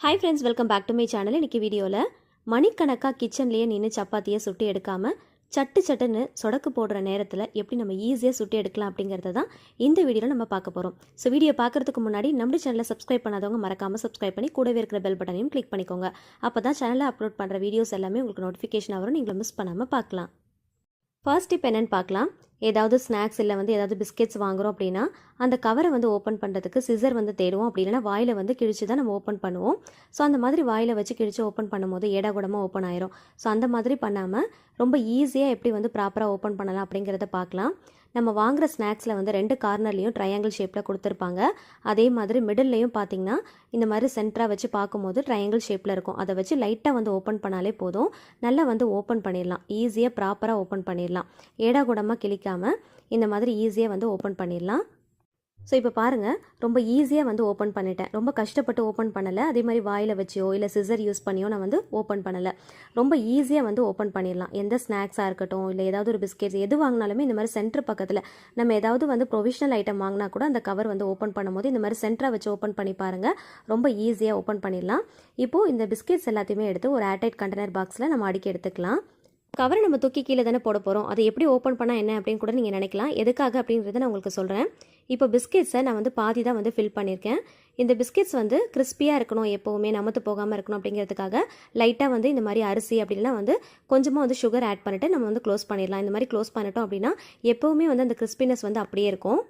Hi friends welcome back to my channel இன்றைக்கி வீடியோவில் மணிக்கணக்காக கிச்சன்லேயே நின்று சப்பாத்தியை சுட்டு எடுக்காமல் சட்டு சட்டுன்னு சொடக்கு போடுற நேரத்தில் எப்படி நம்ம ஈஸியாக சுட்டி எடுக்கலாம் அப்படிங்கிறத தான் இந்த வீடியோவில் நம்ம பார்க்க போகிறோம் ஸோ வீடியோ பார்க்குறதுக்கு முன்னாடி நம்ம சேனலை சப்ஸ்கிரைப் பண்ணாதவங்க மறக்காமல் சப்ஸ்கிரைப் பண்ணி கூடவே இருக்கிற பெல் பட்டனையும் கிளிக் பண்ணிக்கோங்க. அப்போ தான் சேனலில் அப்லோட் பண்ணுற வீடியோஸ் எல்லாமே உங்களுக்கு நோட்டிஃபிகேஷன் வரும். நீங்கள் மிஸ் பண்ணாமல் பார்க்கலாம். ஃபர்ஸ்ட் டிப் என்னென்னு பார்க்கலாம். ஏதாவது ஸ்நாக்ஸ் இல்லை வந்து ஏதாவது பிஸ்கெட்ஸ் வாங்குறோம் அப்படின்னா அந்த கவரை வந்து ஓப்பன் பண்ணுறதுக்கு சிசர் வந்து தேடுவோம். அப்படி இல்லைன்னா வாயில் வந்து கிழிச்சு தான் நம்ம ஓப்பன் பண்ணுவோம். ஸோ அந்த மாதிரி வாயில் வச்சு கிழிச்சு ஓப்பன் பண்ணும்போது ஏடா கூடமாக ஓப்பன் ஆயிரும். ஸோ அந்த மாதிரி பண்ணாமல் ரொம்ப ஈஸியாக எப்படி வந்து ப்ராப்பராக ஓப்பன் பண்ணலாம் அப்படிங்கிறத பார்க்கலாம். நம்ம வாங்குற ஸ்நாக்ஸில் வந்து ரெண்டு கார்னர்லேயும் ட்ரையாங்கிள் ஷேப்பில் கொடுத்துருப்பாங்க. அதே மாதிரி மிடில்லையும் பார்த்தீங்கன்னா இந்த மாதிரி சென்டராக வச்சு பார்க்கும்போது ட்ரையாங்கிள் ஷேப்பில் இருக்கும். அதை வச்சு லைட்டாக வந்து ஓப்பன் பண்ணாலே போதும். நல்லா வந்து ஓப்பன் பண்ணிடலாம். ஈஸியாக ப்ராப்பராக ஓப்பன் பண்ணிடலாம். ஏடா கூடமாக கிளிக்காமல் இந்த மாதிரி ஈஸியாக வந்து ஓப்பன் பண்ணிடலாம். ஸோ இப்போ பாருங்கள் ரொம்ப ஈஸியாக வந்து ஓப்பன் பண்ணிட்டேன். ரொம்ப கஷ்டப்பட்டு ஓப்பன் பண்ணலை. அதே மாதிரி வாயில் வச்சியோ இல்லை சிசர் யூஸ் பண்ணியோ நான் வந்து ஓப்பன் பண்ணலை. ரொம்ப ஈஸியாக வந்து ஓப்பன் பண்ணிடலாம். எந்த ஸ்நாக்ஸாக இருக்கட்டும் இல்லை ஏதாவது ஒரு பிஸ்கெட்ஸ் எது வாங்கினாலுமே இந்த மாதிரி சென்டர் பக்கத்தில் நம்ம ஏதாவது வந்து ப்ரொவிஷனல் ஐட்டம் வாங்கினா கூட அந்த கவர் வந்து ஓப்பன் பண்ணும்போது இந்த மாதிரி சென்டராக வச்சு ஓப்பன் பண்ணி பாருங்கள் ரொம்ப ஈஸியாக ஓப்பன் பண்ணிடலாம். இப்போது இந்த பிஸ்கெட்ஸ் எல்லாத்தையுமே எடுத்து ஒரு ஏர்டைட் கண்டெய்னர் பாக்ஸில் நம்ம அடுக்கி எடுத்துக்கலாம். கவரை நம்ம தூக்கி கீழே தானே போட போகிறோம் அதை எப்படி ஓப்பன் பண்ணால் என்ன அப்படின்னு கூட நீங்கள் நினைக்கலாம். எதுக்காக அப்படின்றத நான் உங்களுக்கு சொல்கிறேன் இப்போ பிஸ்கெட்ஸை நான் வந்து பாதி தான் வந்து ஃபில் பண்ணியிருக்கேன். இந்த பிஸ்கெட்ஸ் வந்து கிறிஸ்பியாக இருக்கணும் எப்போவுமே நமத்து போகாமல் இருக்கணும் அப்படிங்கிறதுக்காக லைட்டாக வந்து இந்த மாதிரி அரிசி அப்படின்னா வந்து கொஞ்சமாக வந்து சுகர் ஆட் பண்ணிவிட்டு நம்ம வந்து க்ளோஸ் பண்ணிடலாம். இந்த மாதிரி க்ளோஸ் பண்ணிட்டோம் அப்படின்னா எப்போவுமே வந்து அந்த கிறிஸ்பினஸ் வந்து அப்படியே இருக்கும்.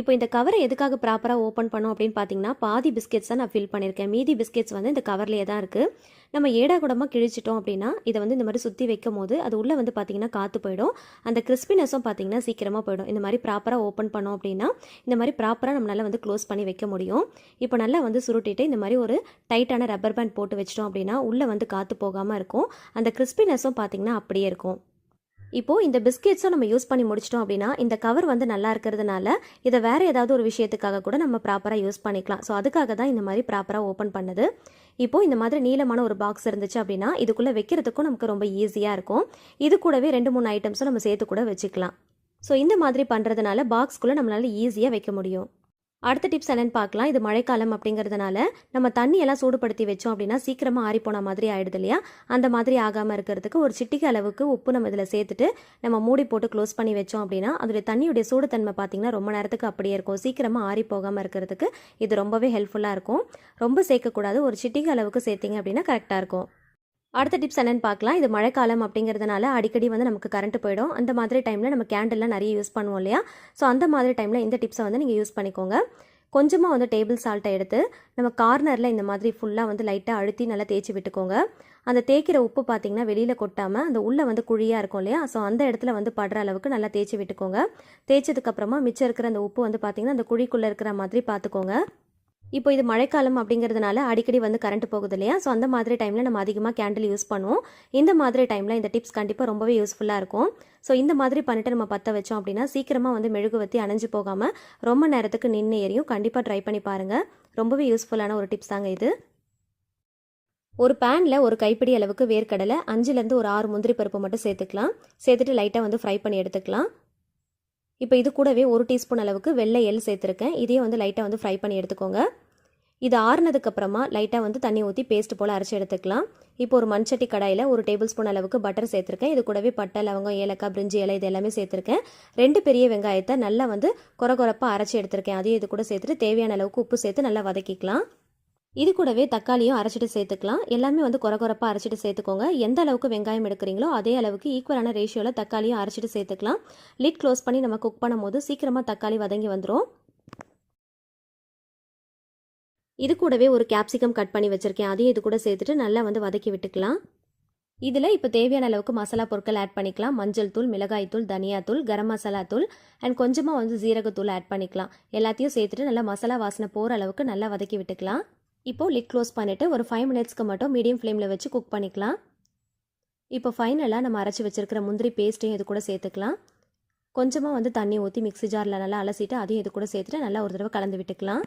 இப்போ இந்த கவரை எதுக்காக ப்ராப்பராக ஓப்பன் பண்ணோம் அப்படின்னு பார்த்தீங்கன்னா பாதி பிஸ்கெட்ஸ் தான் நான் ஃபில் பண்ணியிருக்கேன். மீதி பிஸ்கெட்ஸ் வந்து இந்த கவர்லேயே தான் இருக்குது நம்ம ஏடா கூடமாக கிழிச்சிட்டோம் அப்படின்னா இதை வந்து இந்த மாதிரி சுற்றி வைக்கும் போது அது உள்ளே வந்து பார்த்தீங்கன்னா காற்று போயிடும். அந்த கிறிஸ்பினஸும் பார்த்தீங்கன்னா சீக்கிரமாக போயிடும். இந்த மாதிரி ப்ராப்பராக ஓப்பன் பண்ணோம் அப்படின்னா இந்த மாதிரி ப்ராப்பராக நம்மளால் வந்து க்ளோஸ் பண்ணி வைக்க முடியும். இப்போ நல்லா வந்து சுருட்டிட்டு இந்த மாதிரி ஒரு டைட்டான ரப்பர் பேண்ட் போட்டு வச்சிட்டோம் அப்படின்னா உள்ளே வந்து காற்று போகாமல் இருக்கும். அந்த கிறிஸ்பினஸும் பார்த்தீங்கன்னா அப்படியே இருக்கும். இப்போது இந்த பிஸ்கெட்ஸும் நம்ம யூஸ் பண்ணி முடிச்சிட்டோம் அப்படின்னா இந்த கவர் வந்து நல்லா இருக்கிறதுனால இதை வேறு ஏதாவது ஒரு விஷயத்துக்காக கூட நம்ம ப்ராப்பராக யூஸ் பண்ணிக்கலாம். ஸோ அதுக்காக தான் இந்த மாதிரி ப்ராப்பராக ஓப்பன் பண்ணுது. இப்போது இந்த மாதிரி நீளமான ஒரு பாக்ஸ் இருந்துச்சு அப்படின்னா இதுக்குள்ளே வைக்கிறதுக்கும் நமக்கு ரொம்ப ஈஸியாக இருக்கும். இது கூடவே ரெண்டு மூணு ஐட்டம்ஸும் நம்ம சேர்த்து கூட வச்சுக்கலாம். ஸோ இந்த மாதிரி பண்ணுறதுனால பாக்ஸ்க்குள்ளே நம்மளால ஈஸியாக வைக்க முடியும். அடுத்த டிப்ஸ் என்னென்னு பார்க்கலாம். இது மழைக்காலம் அப்படிங்கிறதுனால நம்ம தண்ணி எல்லாம் சூடுபடுத்தி வச்சோம் அப்படின்னா சீக்கிரமாக ஆறிப்போன மாதிரி ஆயிடுது இல்லையா? அந்த மாதிரி ஆகாமல் இருக்கிறதுக்கு ஒரு சிட்டிகை அளவுக்கு உப்பு நம்ம இதில் சேர்த்துட்டு நம்ம மூடி போட்டு க்ளோஸ் பண்ணி வச்சோம் அப்படின்னா அதோடைய தண்ணியுடைய சூடுத்தன்மை பார்த்தீங்கன்னா ரொம்ப நேரத்துக்கு அப்படியே இருக்கும். சீக்கிரமாக ஆறி போகாமல் இருக்கிறதுக்கு இது ரொம்பவே ஹெல்ப்ஃபுல்லாக இருக்கும். ரொம்ப சேர்க்கக்கூடாது. ஒரு சிட்டிகை அளவுக்கு சேர்த்திங்க அப்படின்னா கரெக்டாக இருக்கும். அடுத்த டிப்ஸ் என்னென்னு பார்க்கலாம். இது மழைக்காலம் அப்படிங்கிறதுனால அடிக்கடி வந்து நமக்கு கரண்ட் போயிடும். அந்த மாதிரி டைமில் நம்ம கேண்டல்லாம் நிறைய யூஸ் பண்ணுவோம் இல்லையா? ஸோ அந்த மாதிரி டைமில் இந்த டிப்ஸை வந்து நீங்கள் யூஸ் பண்ணிக்கோங்க. கொஞ்சமாக வந்து டேபிள் சால்ட்டை எடுத்து நம்ம கார்னரில் இந்த மாதிரி ஃபுல்லாக வந்து லைட்டாக அழுத்தி நல்லா தேய்ச்சி விட்டுக்கோங்க. அந்த தேய்க்கிற உப்பு பார்த்தீங்கன்னா வெளியில் கொட்டாமல் அந்த உள்ளே வந்து குழியாக இருக்கும் இல்லையா? ஸோ அந்த இடத்துல வந்து படுற அளவுக்கு நல்லா தேய்ச்சி விட்டுக்கோங்க. தேய்ச்சதுக்கப்புறமா மிச்சம் இருக்கிற அந்த உப்பு வந்து பார்த்தீங்கன்னா அந்த குழிக்குள்ளே இருக்கிற மாதிரி பார்த்துக்கோங்க. இப்போ இது மழைக்காலம் அப்படிங்கிறதுனால அடிக்கடி வந்து கரண்ட் போகுது இல்லையா? ஸோ அந்த மாதிரி டைமில் நம்ம அதிகமாக கேண்டில் யூஸ் பண்ணுவோம். இந்த மாதிரி டைமில் இந்த டிப்ஸ் கண்டிப்பாக ரொம்பவே யூஸ்ஃபுல்லாக இருக்கும். ஸோ இந்த மாதிரி பண்ணிட்டு நம்ம பற்ற வச்சோம் அப்படின்னா சீக்கிரமாக வந்து மெழுகுவத்தி அணைஞ்சு போகாமல் ரொம்ப நேரத்துக்கு நின்று எரியும். கண்டிப்பாக ட்ரை பண்ணி பாருங்கள் ரொம்பவே யூஸ்ஃபுல்லான ஒரு டிப்ஸ் தாங்க இது. ஒரு பேனில் ஒரு கைப்பிடி அளவுக்கு வேர்க்கடலை அஞ்சுலேருந்து ஒரு ஆறு முந்திரி பருப்பு மட்டும் சேர்த்துக்கலாம். சேர்த்துட்டு லைட்டாக வந்து ஃப்ரை பண்ணி எடுத்துக்கலாம். இப்போ இது கூடவே ஒரு டீஸ்பூன் அளவுக்கு வெள்ளை எள் சேர்த்துருக்கேன். இதையே வந்து லைட்டாக வந்து ஃப்ரை பண்ணி எடுத்துக்கோங்க. இது ஆறுனதுக்கப்புறமா லைட்டாக வந்து தண்ணி ஊற்றி பேஸ்ட் போல் அரைச்சி எடுத்துக்கலாம். இப்போ ஒரு மண்சட்டி கடாயில் ஒரு டேபிள் ஸ்பூன் அளவுக்கு பட்டர் சேர்த்துருக்கேன். இது கூடவே பட்டை லவங்கம் ஏலக்காய் பிரிஞ்சி இலை இது எல்லாமே சேர்த்துருக்கேன். ரெண்டு பெரிய வெங்காயத்தை நல்லா வந்து குறை அரைச்சி எடுத்திருக்கேன். அதையும் இது கூட சேர்த்துட்டு தேவையான அளவுக்கு உப்பு சேர்த்து நல்லா வதக்கிக்கலாம். இது கூடவே தக்காளியும் அரைச்சிட்டு சேர்த்துக்கலாம். எல்லாமே வந்து குறை அரைச்சிட்டு சேர்த்துக்கோங்க. எந்த அளவுக்கு வெங்காயம் எடுக்கிறீங்களோ அதே அளவுக்கு ஈக்குவலான ரேஷியோவில் தக்காளியும் அரைச்சிட்டு சேர்த்துக்கலாம். லிட் க்ளோஸ் பண்ணி நம்ம குக் பண்ணும்போது சீக்கிரமாக தக்காளி வதங்கி வந்துடும் இது கூடவே ஒரு கேப்சிகம் கட் பண்ணி வச்சுருக்கேன். அதையும் இது கூட சேர்த்துட்டு நல்லா வந்து வதக்கி விட்டுக்கலாம். இதில் இப்போ தேவையான அளவுக்கு மசாலா பொருட்கள் ஆட் பண்ணிக்கலாம். மஞ்சள் தூள் மிளகாய் தூள் தனியாத்தூள் கரம் மசாலா தூள் அண்ட் கொஞ்சமாக வந்து ஜீரகத்தூள் ஆட் பண்ணிக்கலாம். எல்லாத்தையும் சேர்த்துட்டு நல்லா மசாலா வாசனை போகிற அளவுக்கு நல்லா வதக்கி விட்டுக்கலாம். இப்போது லிட் க்ளோஸ் பண்ணிவிட்டு ஒரு ஃபைவ் மினிட்ஸ்க்கு மட்டும் மீடியம் ஃப்ளேமில் வச்சு குக் பண்ணிக்கலாம். இப்போ ஃபைனலாக நம்ம அரைச்சி வச்சிருக்கிற முந்திரி பேஸ்ட்டையும் இது கூட சேர்த்துக்கலாம். கொஞ்சமாக வந்து தண்ணி ஊற்றி மிக்ஸி ஜாரில் நல்லா அலசிட்டு அதையும் இது கூட சேர்த்துட்டு நல்லா ஒரு தடவை கலந்து விட்டுக்கலாம்.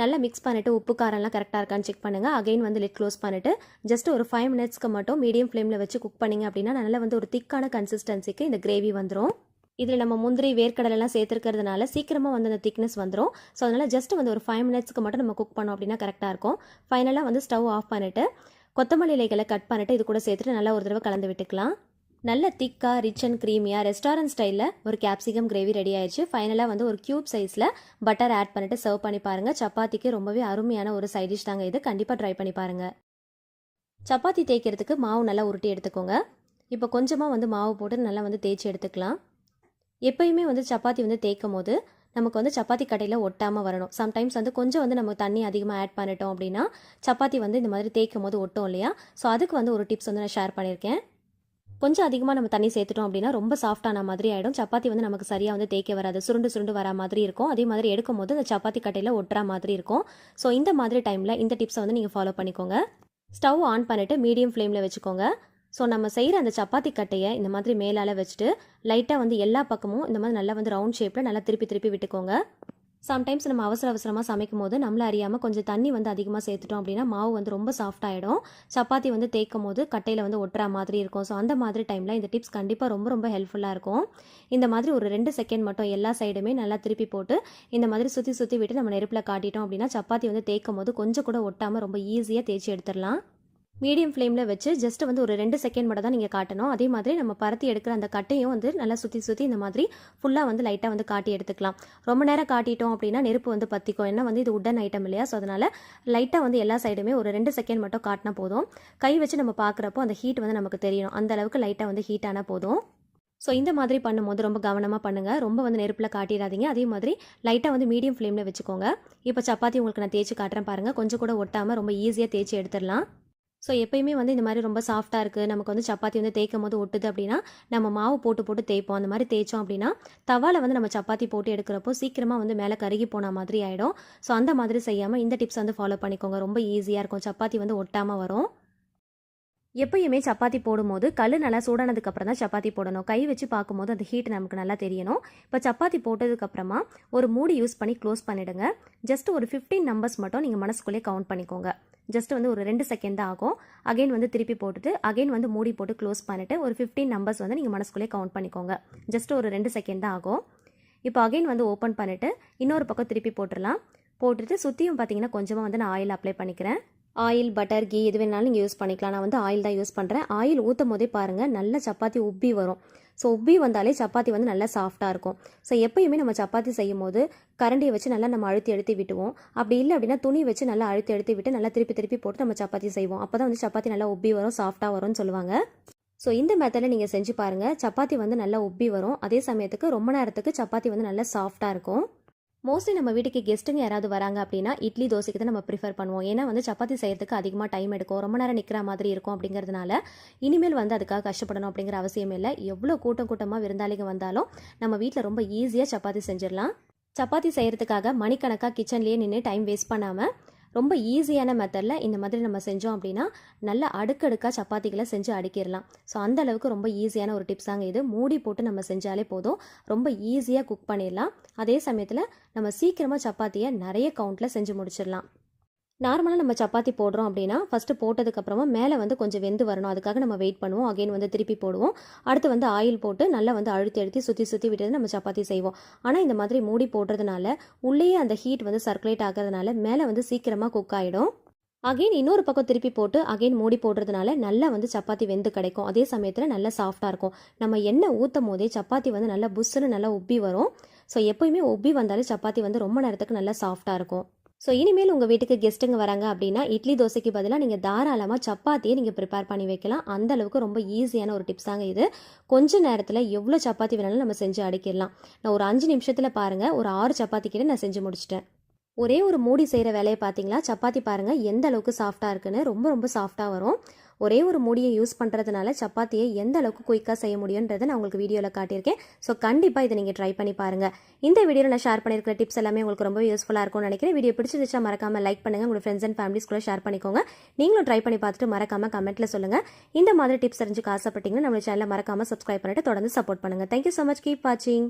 நல்லா மிக்ஸ் பண்ணிவிட்டு உப்பு காரம்லாம் கரெக்டாக இருக்கான்னு செக் பண்ணுங்கள் அகைன் வந்து லிட் க்ளோஸ் பண்ணிவிட்டு ஜஸ்ட் ஒரு ஃபைவ் மினிட்ஸ்க்கு மட்டும் மீடியம் ஃப்ளேமில் வச்சு குக் பண்ணிங்க அப்படின்னா நல்லா வந்து ஒரு திக்கான கன்சிஸ்டன்சிக்கு இந்த கிரேவி வந்துடும் இதில் நம்ம முந்திரி வேர்க்கடலைலாம் சேர்த்துருக்கிறதுனால சீக்கிரமாக வந்து அந்த திக்னஸ் வந்துடும் ஸோ அதனால் ஜஸ்ட் வந்து ஒரு ஃபைவ் மினிட்ஸ்க்கு மட்டும் நம்ம குக் பண்ணோம் அப்படின்னா கரெக்டாக இருக்கும். ஃபைனலாக வந்து ஸ்டவ் ஆஃப் பண்ணிவிட்டு கொத்தமல்லி இலைகளை கட் பண்ணிட்டு இது கூட சேர்த்துட்டு நல்லா ஒரு தடவை கலந்து விட்டுக்கலாம். நல்ல திக்காக ரிச் அண்ட் க்ரீமியாக ரெஸ்டாரண்ட் ஸ்டைலில் ஒரு கேப்சிகம் கிரேவி ரெடி ஆயிடுச்சு ஃபைனலாக வந்து ஒரு க்யூப் சைஸில் பட்டர் ஆட் பண்ணிட்டு சர்வ் பண்ணி பாருங்கள் சப்பாத்திக்கு ரொம்பவே அருமையான ஒரு சைட் டிஷ் தாங்க இது. கண்டிப்பாக ட்ரை பண்ணி பாருங்கள் சப்பாத்தி தேய்க்கிறதுக்கு மாவு நல்லா உருட்டி எடுத்துக்கோங்க. இப்போ கொஞ்சமாக வந்து மாவு போட்டு நல்லா வந்து தேய்ச்சி எடுத்துக்கலாம். எப்பயுமே வந்து சப்பாத்தி வந்து தேய்க்கும் போது நமக்கு வந்து சப்பாத்தி கடையில் ஒட்டாமல் வரணும். சம்டைம்ஸ் வந்து கொஞ்சம் வந்து நம்ம தண்ணி அதிகமாக ஆட் பண்ணிட்டோம் அப்படின்னா சப்பாத்தி வந்து இந்த மாதிரி தேய்க்கும் போது ஒட்டும் இல்லையா? ஸோ அதுக்கு வந்து ஒரு டிப்ஸ் வந்து நான் ஷேர் பண்ணியிருக்கேன். கொஞ்சம் அதிகமாக நம்ம தண்ணி சேர்த்துட்டோம் அப்படின்னா ரொம்ப சாஃப்டான மாதிரி ஆகிடும் சப்பாத்தி வந்து நமக்கு சரியாக வந்து தேய்க்க வராது. சுருண்டு சுருண்டு வர மாதிரி இருக்கும். அதே மாதிரி எடுக்கும் போது அந்த சப்பாத்தி கட்டையில் ஒட்டுற மாதிரி இருக்கும். ஸோ இந்த மாதிரி டைமில் இந்த டிப்ஸை வந்து நீங்கள் ஃபாலோ பண்ணிக்கோங்க. ஸ்டவ் ஆன் பண்ணிவிட்டு மீடியம் ஃப்ளேமில் வச்சுக்கோங்க. ஸோ நம்ம செய்கிற அந்த சப்பாத்தி கட்டையை இந்த மாதிரி மேலால் வச்சுட்டு லைட்டாக வந்து எல்லா பக்கமும் இந்த மாதிரி நல்லா வந்து ரவுண்ட் ஷேப்பில் நல்லா திருப்பி திருப்பி விட்டுக்கோங்க. சம்டைம்ஸ் நம்ம அவசர அவசரமாக சமைக்கும் போது நம்மள அறியாமல் கொஞ்சம் தண்ணி வந்து அதிகமாக சேர்த்துட்டோம் அப்படின்னா மாவு வந்து ரொம்ப சாஃப்ட் ஆகிடும் சப்பாத்தி வந்து தேய்க்கும் போது கட்டையில் வந்து ஒட்டுற மாதிரி இருக்கும். ஸோ அந்த மாதிரி டைமில் இந்த டிப்ஸ் கண்டிப்பாக ரொம்ப ரொம்ப ஹெல்ப்ஃபுல்லாக இருக்கும். இந்த மாதிரி ஒரு ரெண்டு செகண்ட் மட்டும் எல்லா சைடுமே நல்லா திருப்பி போட்டு இந்த மாதிரி சுற்றி சுற்றி விட்டு நம்ம நெருப்பில் காட்டிட்டோம் அப்படின்னா சப்பாத்தி வந்து தேய்க்கும் போது கொஞ்சம் கூட ஒட்டாமல் ரொம்ப ஈஸியாக தேய்ச்சி எடுத்துடலாம். மீடியம் ஃப்ளேமில் வச்சு ஜஸ்ட் வந்து ஒரு ரெண்டு செகண்ட் மட்டும் தான் நீங்கள் காட்டணும். அதே மாதிரி நம்ம பருத்தி எடுக்கிற அந்த கட்டையும் வந்து நல்லா சுற்றி சுற்றி இந்த மாதிரி ஃபுல்லாக வந்து லைட்டாக வந்து காட்டி எடுத்துக்கலாம். ரொம்ப நேரம் காட்டிட்டோம் அப்படின்னா நெருப்பு வந்து பற்றிக்கும் ஏன்னா வந்து இது உடன் ஐட்டம் இல்லையா? ஸோ அதனால் லைட்டாக வந்து எல்லா சைடுமே ஒரு ரெண்டு செகண்ட் மட்டும் காட்டினா போதும். கை வச்சு நம்ம பார்க்குறப்போ அந்த ஹீட் வந்து நமக்கு தெரியணும் அந்த அளவுக்கு லைட்டாக வந்து ஹீட் ஆனால் போதும். ஸோ இந்த மாதிரி பண்ணும்போது ரொம்ப கவனமாக பண்ணுங்கள் ரொம்ப வந்து நெருப்பில் காட்டிடாதீங்க. அதே மாதிரி லைட்டாக வந்து மீடியம் ஃப்ளேமில் வச்சுக்கோங்க. இப்போ சப்பாத்தி உங்களுக்கு நான் தேய்ச்சி காட்டுறேன் பாருங்கள் கொஞ்சம் கூட ஒட்டாமல் ரொம்ப ஈஸியாக தேய்ச்சி எடுத்துடலாம். ஸோ எப்பயுமே வந்து இந்த மாதிரி ரொம்ப சாஃப்டாக இருக்குது நமக்கு வந்து சப்பாத்தி வந்து தேய்க்கும் போது ஒட்டுது அப்படின்னா நம்ம மாவு போட்டு போட்டு தேய்ப்போம். அந்த மாதிரி தேய்ச்சோம் அப்படின்னா தவாவில் வந்து நம்ம சப்பாத்தி போட்டு எடுக்கிறப்போ சீக்கிரமாக வந்து மேலே கருகி போன மாதிரி ஆகிடும் ஸோ அந்த மாதிரி செய்யாமல் இந்த டிப்ஸ் வந்து ஃபாலோ பண்ணிக்கோங்க. ரொம்ப ஈஸியாக இருக்கும். சப்பாத்தி வந்து ஒட்டாமல் வரும். எப்பயுமே சப்பாத்தி போடும்போது கல் நல்லா சூடானதுக்கப்புறம் தான் சப்பாத்தி போடணும். கை வச்சு பார்க்கும்போது அந்த ஹீட் நமக்கு நல்லா தெரியணும். இப்போ சப்பாத்தி போட்டதுக்கப்புறமா ஒரு மூடி யூஸ் பண்ணி க்ளோஸ் பண்ணிவிடுங்க ஜஸ்ட் ஒரு ஃபிஃப்டீன் நம்பர்ஸ் மட்டும் நீங்கள் மனசுக்குள்ளே கவுண்ட் பண்ணிக்கோங்க. ஜஸ்ட் வந்து ஒரு ரெண்டு செகண்ட் தான் ஆகும். அகைன் வந்து திருப்பி போட்டுட்டு அகைன் வந்து மூடி போட்டு க்ளோஸ் பண்ணிவிட்டு ஒரு ஃபிஃப்டீன் நம்பர்ஸ் வந்து நீங்கள் மனசுக்குள்ளே கவுண்ட் பண்ணிக்கோங்க. ஜஸ்ட் ஒரு ரெண்டு செகண்ட் தான் ஆகும். இப்போ அகைன் வந்து ஓப்பன் பண்ணிவிட்டு இன்னொரு பக்கம் திருப்பி போட்டுடலாம். போட்டுட்டு சுற்றியும் பார்த்தீங்கன்னா கொஞ்சமாக வந்து நான் ஆயில் அப்ளை பண்ணிக்கிறேன். ஆயில் பட்டர் கீ எது வேணாலும் நீங்கள் யூஸ் பண்ணிக்கலாம். நான் வந்து ஆயில் தான் யூஸ் பண்ணுறேன் ஆயில் ஊற்றும் போதே பாருங்கள் நல்ல சப்பாத்தி உப்பி வரும். ஸோ உப்பி வந்தாலே சப்பாத்தி வந்து நல்லா சாஃப்டாக இருக்கும். ஸோ எப்பயுமே நம்ம சப்பாத்தி செய்யும் போது கரண்டியை வச்சு நல்லா நம்ம அழுத்தி அழுத்தி விட்டுவோம். அப்படி இல்லை அப்படின்னா துணி வச்சு நல்லா அழுத்தி அழுத்தி விட்டு நல்லா திருப்பி திருப்பி போட்டு நம்ம சப்பாத்தி செய்வோம். அப்போ தான் வந்து சப்பாத்தி நல்லா உப்பி வரும் சாஃப்டாக வரும்னு சொல்லுவாங்க. ஸோ இந்த மெத்தடில் நீங்கள் செஞ்சு பாருங்கள் சப்பாத்தி வந்து நல்லா உப்பி வரும். அதே சமயத்துக்கு ரொம்ப நேரத்துக்கு சப்பாத்தி வந்து நல்லா சாஃப்டாக இருக்கும். மோஸ்ட்லி நம்ம வீட்டுக்கு கெஸ்ட்டுங்க யாராவது வராங்க அப்படின்னா இட்லி தோசைக்கு தான் நம்ம ப்ரிஃபர் பண்ணுவோம். ஏன்னா வந்து சப்பாத்தி செய்யறதுக்கு அதிகமாக டைம் எடுக்கும். ரொம்ப நேரம் நிற்கிற மாதிரி இருக்கும் அப்படிங்கிறதுனால இனிமேல் வந்து அதுக்காக கஷ்டப்படணும் அப்படிங்கிற அவசியம் இல்லை. எவ்வளோ கூட்டம் கூட்டமாக விருந்தாளிங்க வந்தாலும் நம்ம வீட்டில் ரொம்ப ஈஸியாக சப்பாத்தி செஞ்சிடலாம். சப்பாத்தி செய்கிறதுக்காக மணிக்கணக்காக கிச்சன்லேயே நின்று டைம் வேஸ்ட் பண்ணாமல் ரொம்ப ஈஸியான மெத்தடில் இந்த மாதிரி நம்ம செஞ்சோம் அப்படின்னா நல்லா அடுக்கடுக்காக சப்பாத்திகளை செஞ்சு அடுக்கிடலாம். ஸோ அந்த அளவுக்கு ரொம்ப ஈஸியான ஒரு டிப்ஸாங்க இது. மூடி போட்டு நம்ம செஞ்சாலே போதும். ரொம்ப ஈஸியாக குக் பண்ணிடலாம். அதே சமயத்தில் நம்ம சீக்கிரமாக சப்பாத்தியை நிறைய கவுண்டில் செஞ்சு முடிச்சிடலாம். நார்மலாக நம்ம சப்பாத்தி போடுறோம் அப்படின்னா ஃபஸ்ட்டு போட்டதுக்கப்புறமா மேலே வந்து கொஞ்சம் வெந்து வரணும். அதுக்காக நம்ம வெயிட் பண்ணுவோம். அகைன் வந்து திருப்பி போடுவோம். அடுத்து வந்து ஆயில் போட்டு நல்லா வந்து அழுத்தி அழுத்தி சுற்றி சுற்றி விட்டு நம்ம சப்பாத்தி செய்வோம். ஆனால் இந்த மாதிரி மூடி போடுறதுனால உள்ளேயே அந்த ஹீட் வந்து சர்க்குலேட் ஆகிறதுனால மேலே வந்து சீக்கிரமாக குக் ஆகிடும் அகைன் இன்னொரு பக்கம் திருப்பி போட்டு அகைன் மூடி போடுறதுனால நல்லா வந்து சப்பாத்தி வெந்து கிடைக்கும். அதே சமயத்தில் நல்லா சாஃப்டாக இருக்கும். நம்ம எண்ணெய் ஊற்றும் போதே சப்பாத்தி வந்து நல்லா புஷ்ஷுன்னு நல்லா உப்பி வரும். ஸோ எப்போயுமே உப்பி வந்தாலே சப்பாத்தி வந்து ரொம்ப நேரத்துக்கு நல்லா சாஃப்டாக இருக்கும். ஸோ இனிமேல் உங்கள் வீட்டுக்கு கெஸ்ட்டுங்க வராங்க அப்படின்னா இட்லி தோசைக்கு பதிலாக நீங்கள் தாராளமாக சப்பாத்தியை நீங்கள் ப்ரிப்பேர் பண்ணி வைக்கலாம். அந்த அளவுக்கு ரொம்ப ஈஸியான ஒரு டிப்ஸ் தாங்க இது. கொஞ்ச நேரத்தில் எவ்வளோ சப்பாத்தி வேணாலும் நம்ம செஞ்சு அடிக்கிடலாம். நான் ஒரு அஞ்சு நிமிஷத்தில் பாருங்கள் ஒரு ஆறு சப்பாத்தி கிட்ட நான் செஞ்சு முடிச்சிட்டேன். ஒரே ஒரு மூடி செய்கிற வேலையை பார்த்தீங்களா? சப்பாத்தி பாருங்கள் எந்த அளவுக்கு சாஃப்டாக இருக்குன்னு. ரொம்ப ரொம்ப சாஃப்டாக வரும். ஒரே ஒரு மூடியை யூஸ் பண்ணுறதுனால சப்பாத்தியை எந்த அளவுக்கு குயிக்காக செய்ய முடியுன்றதை நான் உங்களுக்கு வீடியோவில் காட்டியிருக்கேன். ஸோ கண்டிப்பாக இதை நீங்கள் ட்ரை பண்ணி பாருங்கள் இந்த வீடியோவில் நான் ஷேர் பண்ணியிருக்கிற டிப்ஸ் எல்லாமே உங்களுக்கு ரொம்ப யூஸ்ஃபுல்லாக இருக்கும்னு நினைக்கிறேன். வீடியோ பிடிச்சிருச்சா மறக்காமல் லைக் பண்ணுங்கள் உங்கள் ஃப்ரெண்ட்ஸ் அண்ட் ஃபேமிலிஸ் கூட ஷேர் பண்ணிக்கோங்க. நீங்களும் ட்ரை பண்ணி பார்த்துட்டு மறக்காமல் கமெண்ட்டில் சொல்லுங்கள் இந்த மாதிரி டிப்ஸ் தெரிஞ்சுக்க ஆசைப்பட்டீங்கன்னா நம்ம சேனலை மறக்காமல் சப்ஸ்கிரைப் பண்ணிட்டு தொடர்ந்து சப்போர்ட் பண்ணுங்கள் தேங்க்யூ ஸோ மச் கீப் வாட்சிங்